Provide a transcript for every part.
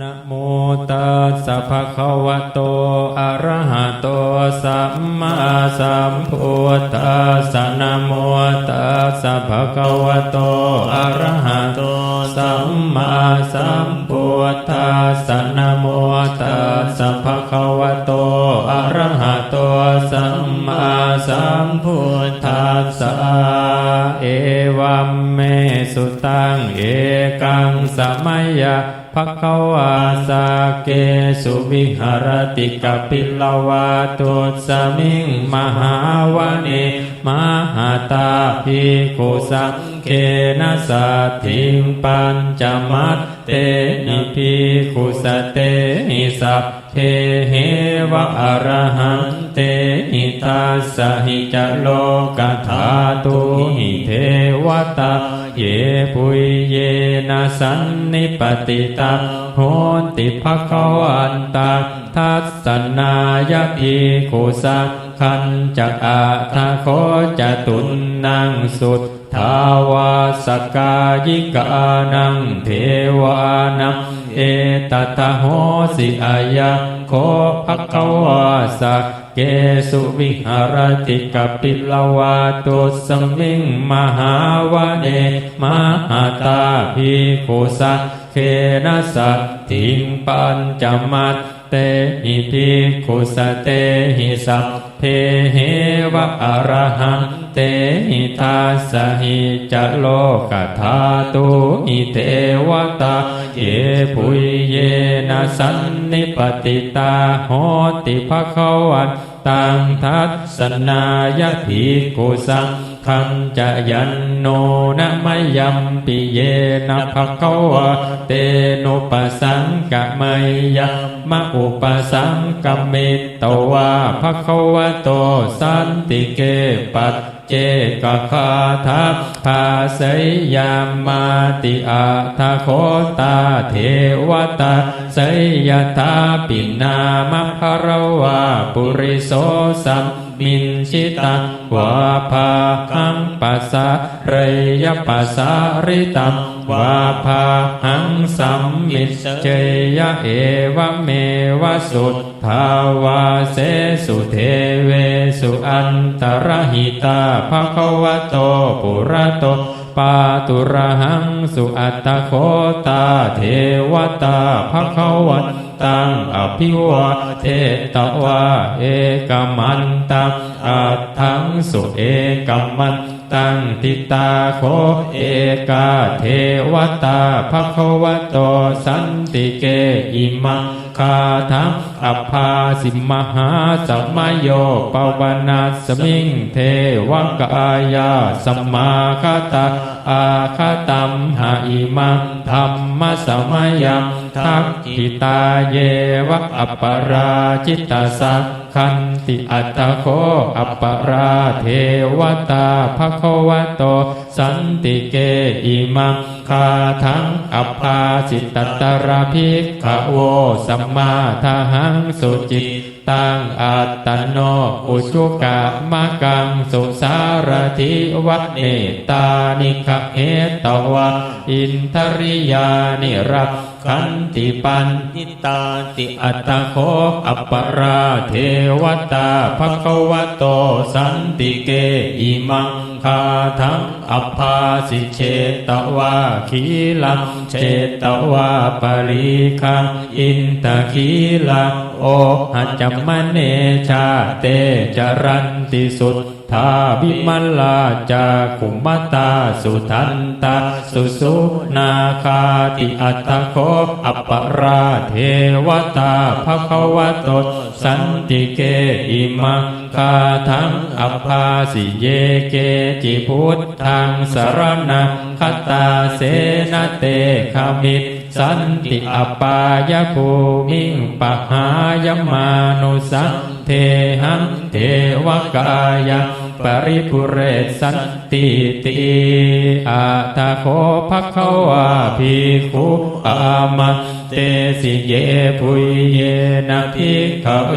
นะโมตัสสะภะคะวะโต อะระหะโต สัมมาสัมพุทธัสสะนะโมตัสสะภะคะวะโต อะระหะโต สัมมาสัมพุทธัสสะนะโมตัสสะภะคะวะโต อะระหะโต สัมมาสัมพุทธัสสะเอวัมเมสุตัง เอกังสมัยยะ ภควาสาเกสุวิหารติกปิลวาตุสมิงมหาวเนมหาตาภิกขุสังเคนะสัตถิงปัญจมัตเตนิภิกขุสเตหิสัพเพเหวะอรหันเตหิตัสสหิจโลกธาตุหิเทวตา เยปุยเยนะสันนิปติตาโหติภคะวันตาทัสสนายภิกุสักขันจักอาทาโคจะตุนนางสุดทาวาสกายิกานังเทวานังเอตตะโหสิอายะโคภคะวาสัก เกสุวิหารติกปิลวาตุสมิงมหาวเนมหาตาภิกขุสักเคนะสัตถิงปัญจมัตเตหิภิกขุสเตหิสัพเพเหวะอรหันเตหิทัสหิจโลกธาตุหิเทวตาเยปุยเยนะสันนิปติตาโหติภะคะวัน ตังทัสสนายถีกุสังขันจะยันโนนะมยัมปิเยนะภะคะวะเตโนปัสังกะมยมะอุปสังกเมตตวะภะคะวะโตสันติเกปัต เจกคาทัพภาสยยามมาติอาทาโคตาเทวตาสยยตาปินามะภรวาปุริโสสัม มินชิตังวาภาหังปัสสะเรยปัสสะริตังวาภาหังสัมมิเจยะเอวเมวสุทธาวาเสสุเทเวสุอันตรหิตาภะคะวะโตปุระโตปาตุระหังสุอัตตโคตาเทวตาภะคะวัน ตังอภิวาเทตวาเอกมันตังอัตถังสุเอกมันตังติตาโคเอกาเทวตาภควโตสันติเกอิมัง คาทังอภาสิมหาสัมโยปวนาสมิงเทวกายาสัมมาคาตาอาคาตัมหาอิมังธรรมสมยังทักขิตาเยวะอัปปราจิตตสัง ขันติอัตโคอัปปราเทวตาภควโต สันติเกอิมังคาทังอัปปาสิตตตระภิกขโวสัมมาทาหังสุจิตตังอัตตโนอุชุกะมะกังสุสารทิวัตเนตานิคเอตวะอินทริยานิรัก ขันติปันนิตาติอัตโคอัปปราเทวตาภคะวะโตสันติเกอิมังคาทังอัปภาสิเชตวาขีลังเชตวาปริคังอินตะขีลังโอหัจมเนชาเตจรันติสุท ธาบิมลลาจาคุมตาสุทันตาสุสุนาคาติอัตโคอัปปราเทวตาภควโตสันติเกอิมังคาทังอัปภาสิเยเกจิพุทธังสรนังคตาเสนเตขมิตสันติอปายภูมิงปหายมานุสังเทหังเทวกายะ ปริปุเรศสันติติอาตาโคภะคะวาภิกขุอามันเตสิเยปุยเยนะภิกขเว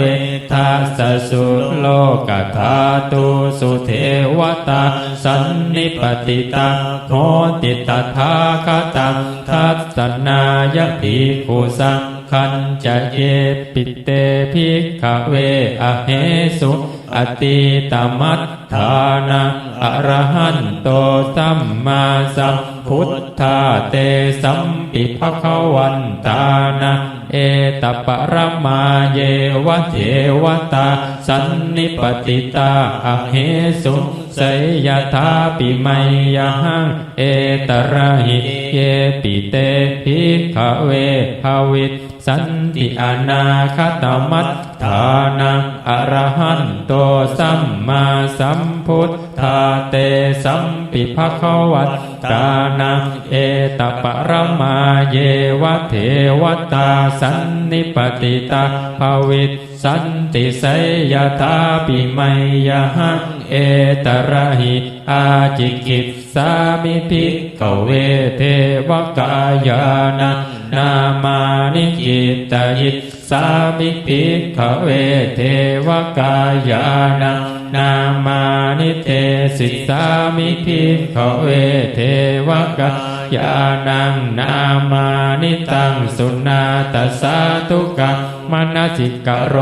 ทัสสุโลกธาตุสุเทวตาสันนิปติตาโหติตถาคตังทัสสนายภิกขุสังคันจะเยปิเตภิกขเวอเหสุอติตมัต ฐานังอรหันโตสัมมาสัมพุทธาเตสัมปิภควันตานังเอตปรมาเยวะเทวตา สันนิปติตาอเหสุสยธาปิไมยหังเอตระหิเยปิเตภิกขเวภวิต สันติอนาคตมัตฐานังอรหันโตสัมมาสัมพุทธาเตสัมปิภควัตตานังเอตปะรมาเยวะเทวตาสันนิปติตาภวิตสันติไสยธาปิไมยหังเอตระหิอาจิกิตสามิภิกขเวเทวกายานัง นามานิจิตยิสามิภิกขเวเทวกายานังนามานิเทสิสามิภิกขเวเทวกายานังนามานิตังสุนาตสาตุกัง มนสิกะโร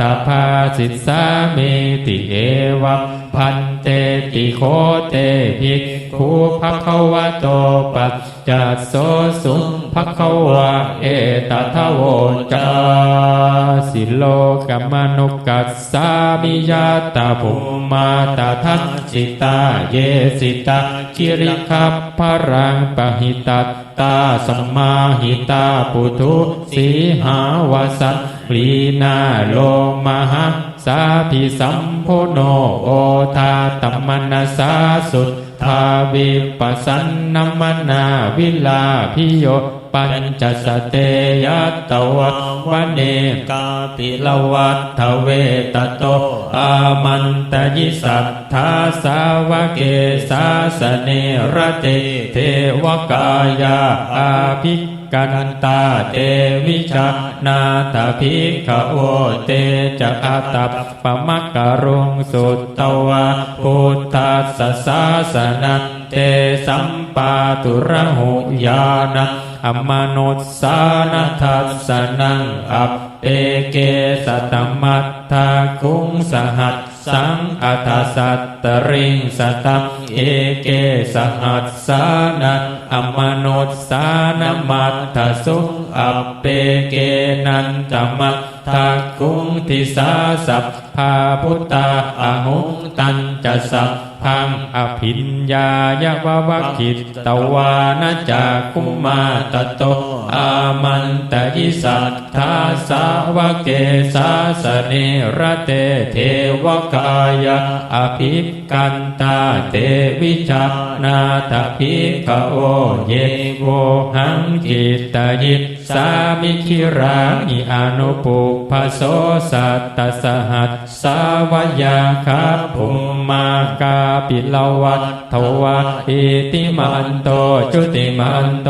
ตาภาสิสามิติเอวะพันเตติโคเตภิกขุภควะโตปัจจัสโสสุภควะเอตทะโวจาสิโลกมนุกัสสามิยาตาภุมาตาทัสสิตาเยสิตาคิริคัพพรังปหิตตตาสัมมาหิตาปุถุสีหาวสัต ลีนาโลมหาสาภิสัมโพโนโอทาตัมมนาสาสุทาวิปัสสันนัมนาวิลาพิโยปัญจสเตยตตวะวะเนกาปิลวัตทเวตโต อามันตยิสัทธาสาวเกสาสเนระเตเทวกายาอาภิกันตาเตวิชา นาตาภิกขโวเตจะอาตัปปมะกะรุงสุตตวะพุทธัสสะสาสนันเตสัมปาตุระหุยานะอมนุสสานทัสสนังอัปเปเกสตมัตถาคุงสหัส สังอัตสัตตริงสตังเอเกสหัสสานังอมนุสสานมัตถสุอัปเปเกนันตมัตถาคุงทิสาสัพพาพุตตาอหุงตันจะสัพ พังอภิญญายววคิตตวานะจากคุมาตโต อามันตยิสัทธาสาวเกสาสเนระเตเทวกายาอภิกันตาเตวิชานาตภิกโอเยโวหังกิตยิ สามิคิราอิอนุปุพโสสัตตสหัสสาวยาคาภุมมากาปิลวัตทวะอิติมันโตจุติมันโต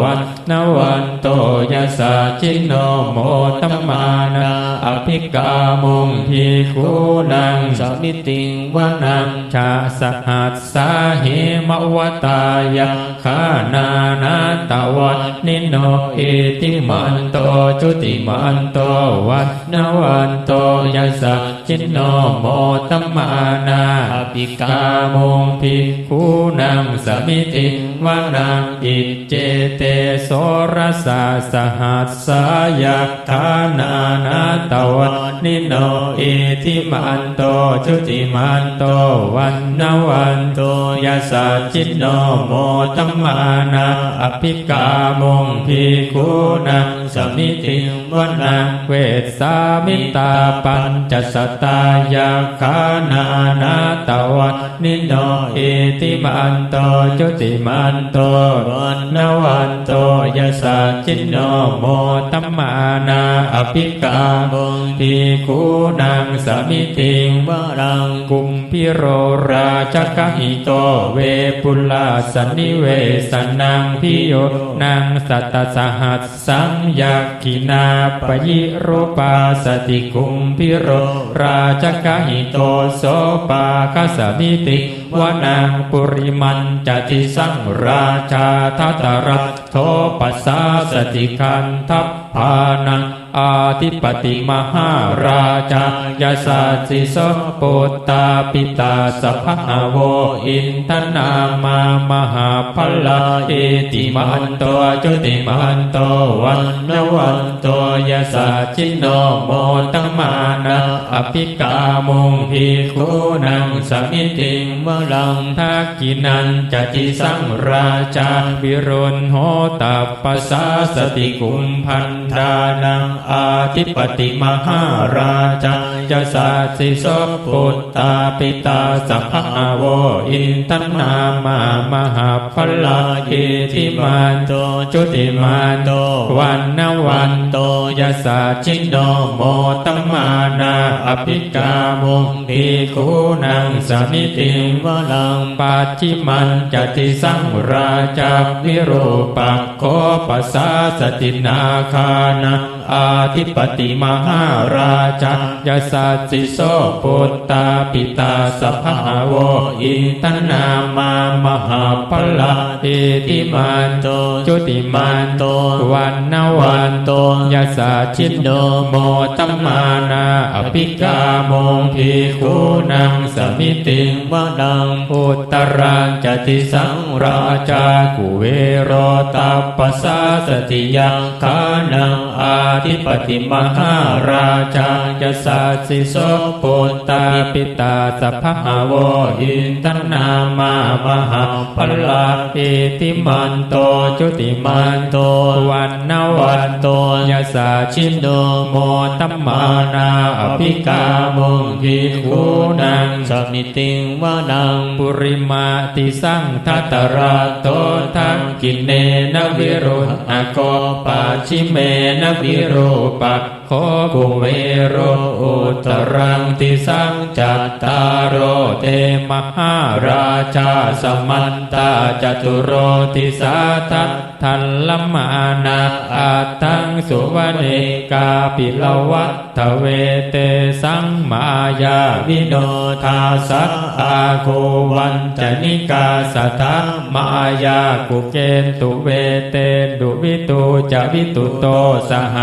วันนวันโตยสสจินโนโมตัมานาอภิกามุงพีคูนังสมิติงวนังชาสหัสสาเหมวตายาคานานาตวันนิโนอิติมันโตจุติมันโตวันนวันโตยสสจินโนโมตัมานาอภิกามุงพีคนังสมิติงวนังอิเจเตโสรสาสหัสสายาคานานาตวัน นิโนอิทิมันโตจุติมันโตวันนวันโตยสสะจิโนโมตัมมานาอภิกามงพีคูนังสมิติวนังเวสสามิตาปัญจสตายาคานานาตวันนิโนอิทิมันโตจุติมันโตวันนวันโตยสสะจิโนโมตัมมานาอภิกามุงทีคูนางสมิติงวรังกุมพิโรราชกหิโตเวปุลาสนิเวสนังพิโยนังสัตตสหัสสังยักขินาปยิรูปาสติกุมพิโรราชกหิโตโสปาคสมิติวนังปุริมันจติสังราชาทัตรัตโทปัสสาสติคันทัพพานัง อาทิปติมหาราชายาสัสสิโปุตตาปิตาสัพพะโวอินทนามามหาพลาเอติมันโตจุติมันโตวันนวันโตยาสัจจิโนโมตมานะอภิกามุงพีคูนังสมิติงวรังทักกินันจติสังราชาวิรุณโหตัปปสาสติกุมพันธานังอาทิปติมหาราชา จสัสสิโสปุตตาปิตาสัพพะโวอินทนามามหาพลาเอติมันโตจุติมันโตวันนวันโตยสาชิโนโมตัมานาอภิกามุงพีคูนังสมิติงวรังปัจจิมันจติสังราชาวิโรปักโคปัสสาสตินาคานังอาทิปติมหาราชายาสัสสิโสปุตตาปิตาสัพพะโวอินทนามามหาพลาเอติมันโตจุติมันโตวันนวันโตยาสาชินโนโมตมมานาอภิกาโมงพีคูนังสมิติงวรังอุตรังจติสังราชากุเวโรตัปปสาสติยังคานังอาทิปติมหาราชาจะสัสสิโสปุตตาปิตาสัพพะโวอินทนามามหาพลาเอติมันโตจุติมันโตวันนวันโตยสาชินโดโมตัมมานาอภิกามุงพีคูนังสมิติงวรังปุริมาติสังทัตระโตทังกินเนนวิรุณอโกปาชิเมนวิโรปัก โคกุเวโรอุตรังติสังจัตตารโรเตมหาราชาสมันตาจตุโรติสาทัต ทันลมานาอาตังสุวเนกาปิลวัตทเวเตสังมายาวิโนทาสักอาโควันจนิกาสทามายากุเกนตุเวเตดุวิตูจะวิตุโตสห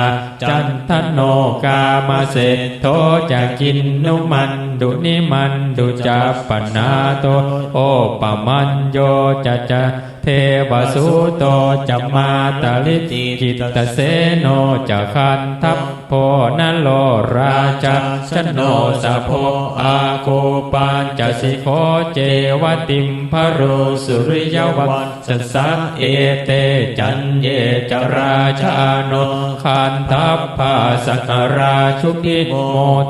จันทโนกามาเสโทจะกินนุมันดุนิมันดุจะปนาโตโอปมันโยจะจะ เทวสุโตจะมาตาลิติจิตตเสโนจะคันทัพโพนโลราชาชโนสะโพอาโคปัญจสิโคเจวติมพรุสุริยวัสสะเอเตจันเยจราชาโนคันทัพพาสกราชุกิโม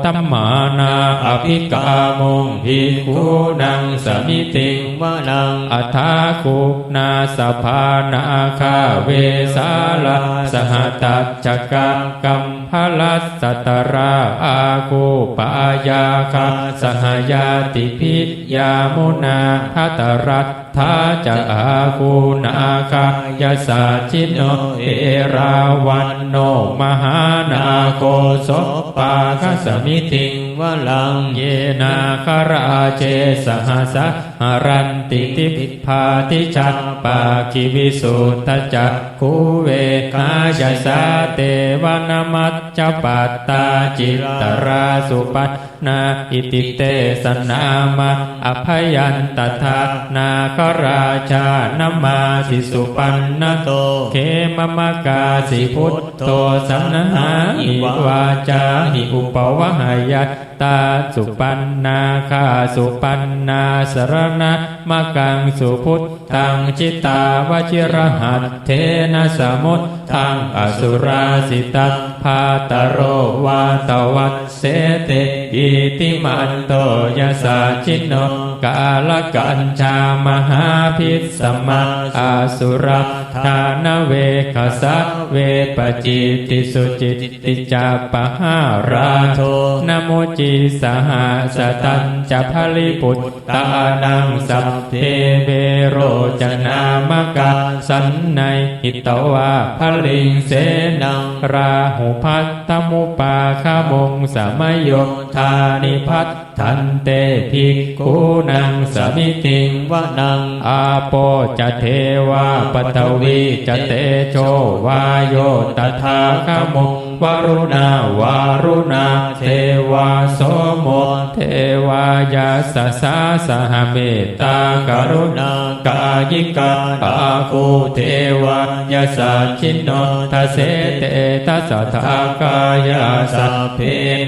ตัมมานาอภิกามงพิคูนังสมิติงวรังอัฏฐาคุนาสภานาคาเวสาลาสหตัจจกะกัม พลัสสตราอาคูปายาคาสหยาติพิยามุนาทัตรัต ถาจะอาคูนาคายาสาชิโนเอราวันโนมหานาโกสปาคสมิติงวรังเยนาคาราเจสหสะหรันติติพิพาติจักปาคิวิสุทธจักคูเวกายสาเตวนามัจจปัตตาจิตตราสุปัตนาอิติเตสนามาอภัยันตถานาคราชานมาสิสุปันนโต เขมมกาสิพุทโตสัมนาหิวาจาหิอุปวหายัต ตาสุปันนาคาสุปันนาสรณะมะกังสุพุทธังจิตตาวชิรหัตเทนะสมุทังอสุราสิตัตพาตโรวาตวัตเสเตอิติมันโตยสาชินโนกาลกัญชามหาพิสมังอาสุรธานเวคสัตเวปจิติสุจิตติจาปะหาราโทนะโมจิสหสตัญจะพลิปุตตานังสัพเพเบโรจนามกาสันในหิตวาพลิงเสนังราหุพัตตมุปาคามงสมโยธานิพัตทันเตภิกขุนังสมิติงวนังอาโปจะเทวาปตวีจะเตโชวาโยตถาคโม วารุณาวารุณาเทวาโสโมเทวายาสสาสหเมตตากรุณากายิกาปาคูเทวายาสชินโนทะเสเตทัสสะทากายาสัพเพ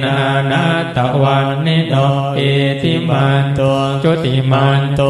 นานาตวันนิโนเอติมันโตจุติมันโต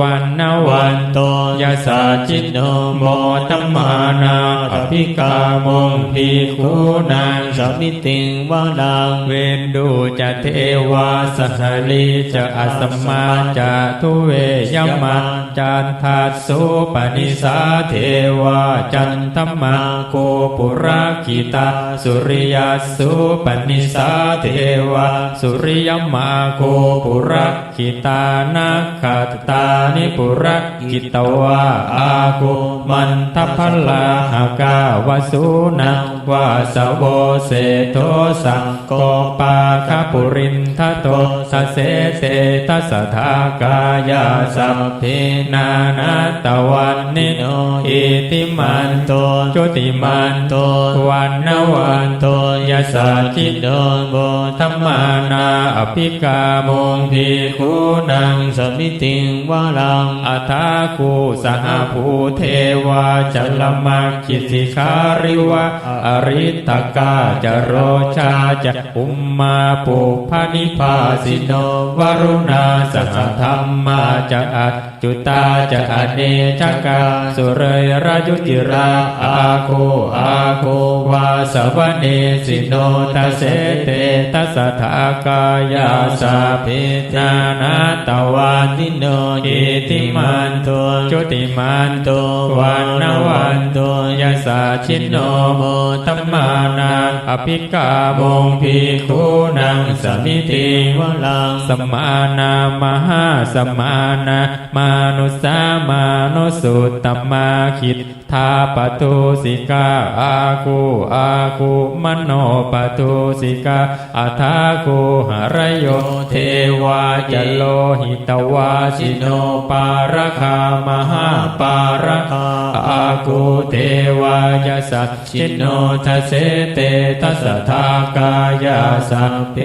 วันนวันโตยาสาจินโนโมตัมมานาอภิกามงพีคูนางสสมิมิติงวนังเวนดูจะเทวาสหลีจะอัสมาจะทุเวยมาจันทัสสุปนิสาเทวาจันทมโกปุราคิตาสุริยสุปนิสาเทวาสุริยมาโกปุราคิตานาคตตานิปุราคิตวาอาโกมันทพลาหากาวสุนัง วาสโวเสโทสังโกปาคปุรินทโตสเสเตทัสทากายาสัพเพนานาตวันนิโนอิติมันโตจุติมันโตวันนวันโตยสสาจิโดโบธรรมานาอภิกามงพีคูนังสมิติงวนังอัทาคูสหภูเทวาจลมักขิสิคาริวะริตกาจโรชาจะอุมมาปุพานิพาสิโนวรุณาสัธรรมาจะอัต จุตาจะอเนชกาสุเรยรายุจิราอาโคอาโควาสวเนสิโนทเสเตทัสสทากายาสาเพนานาตวันติโนเยติมันโตจุติมันโตวันนวันโตยสสาชินโนโมตัมมานาอภิกามงพีคูนังสมิติวลังสมานา มหาสมานามานุสามานุสุตตมาคิดทาปตุสิกาอาคูอาคูมโนปตุสิกาอัทาคูหรโยเทวาจะโลหิตวาสิโนปารคามหาปารคาอาคูเทวายสัจชิโนทเสเตทัสสะทากายาสัพเพ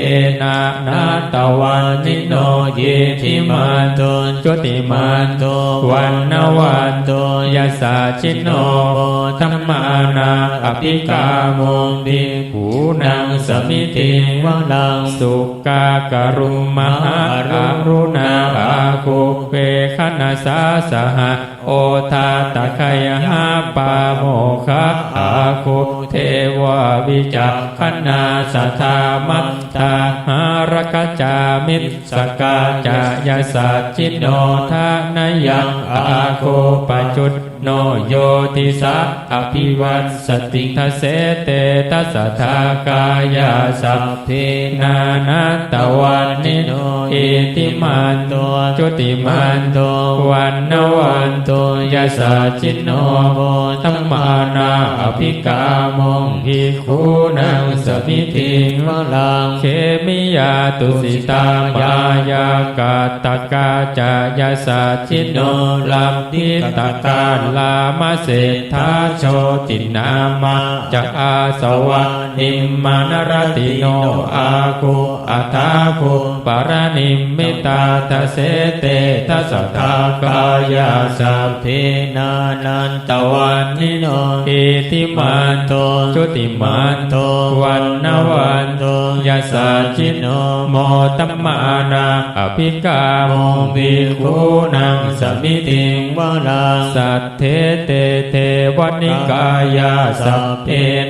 นานาตวันนิโนเยทิมันโตจุติมันโตวันนวันโตยสสาชิโนธรรมานาอภิกามงดิผูนังสมิติวนังสุกากรุมหาอารุณาอาคุเปขณสาสหะโอทาตะคยหาปาโมคะอาคุเทววิจักขณาสัทธามั ตาหารกจามิสกาจายาสัจจิโนทานยังอาโคปจุตโนโยติสาอภิวัตสติทเสเตทัสสะทากายาสัพเพนานาตวันนิโนเอติมันโตจุติมันโตวันนวันโตยสสาจินโนโมธัมมานาอภิกามงภิกขุนังสมิติงวลังเคมิยาตุสิตามายากาตกาจายาสาชินโนลัมทิตกาลามาเศรษฐาโชตินามาจะอาสวะนิมมานรติโนอาคุอัตาคุปารนิมมิตาทเสเตทัสสะทากายาสัพเพนานันตตวันนิโนอิติมันโตจุติมันโตวันนวันโตยยสาจินโนโมตัมมานาอภิกาโมวิคูนังสมิติงวรังสัทเทเตเทวนิกายาสัพเพ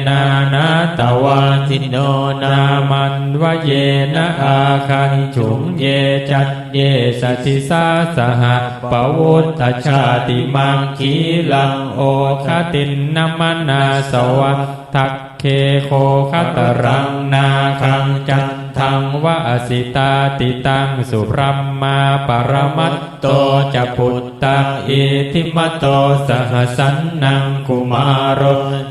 นานาตวันทินโนนานมันวเยนะอาคันจุมเยจัตเยสติสาสหปวุตตชาติมังคีลังโอคตินนมนาสวัทัก เคโคคตรังนาคังจันทังวะอสิตาติตังสุพรัมมาปรมัตโตจะพุตตาอิทิมโตสหสันนังกุมารโร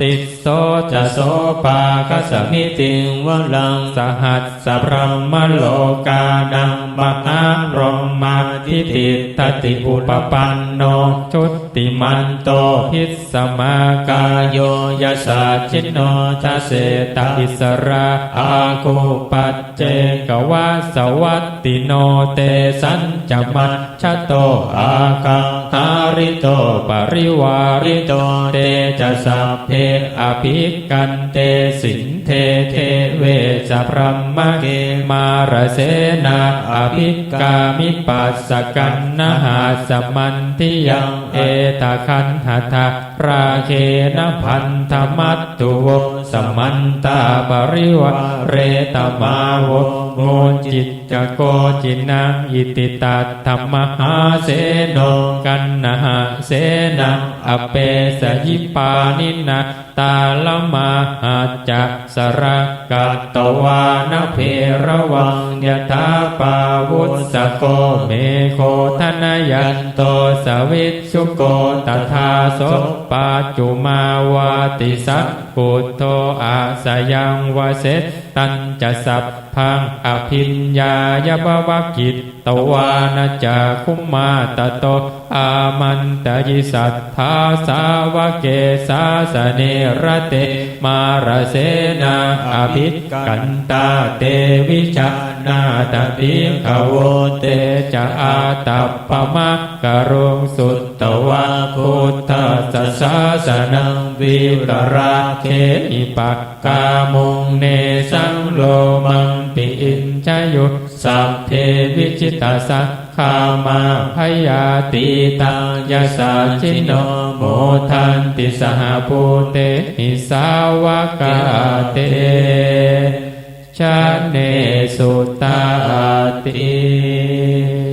ติสโสจะโสปาคสมิติติงวรังสหัสสพรหมโลกาดังมหารมาทิติตติอุปปันโนชุติมันโตพิสมากายโยยสาชินโนทเสตอิสระอาคุปัจเจกวาสวัตติโนเตสัญจมัน ชโตอาคังหาริโตปริวาริโตเตจะสัพเพอภิกันเตสินเทเทเวจพรหมเกมาระเสนาอภิกามิปัสสกันนหาสมันติยังเอตคันหทาราเคนะพันธมัตตุวสมันตาปริวาเรตมาว โมจิตจโกจินังอิติตัตธรรมหาเสโนกันนหาเสนังอเปสยิปานินะตาลมาหัจจะสระกัตตวานเพระวังยถาปาวุสสโกเมโคทนยันโตสวิชุโกตถาสปัจจุมาวาติสัพพุทโธอาสยังวเสตตันจะสัพพังอภิญญายบวกิตตวานาจาคุมมาตโต อามันตยิสัทธาสาวเกสาสเนระเต มารเสนาอภิกันตาเตวิชา นาตติขโวเตจะอาตัปปมะกะรุงสุตตวะพุทธสสาสนังวิรราเคอิปักกามุงเนสังโลมังปิอินชยุตสัพเพวิจิตาสักขามาพยาติตังยาสาชิโนโมทันติสหภูเตหิสาวกาเต ชาเนสุตาติ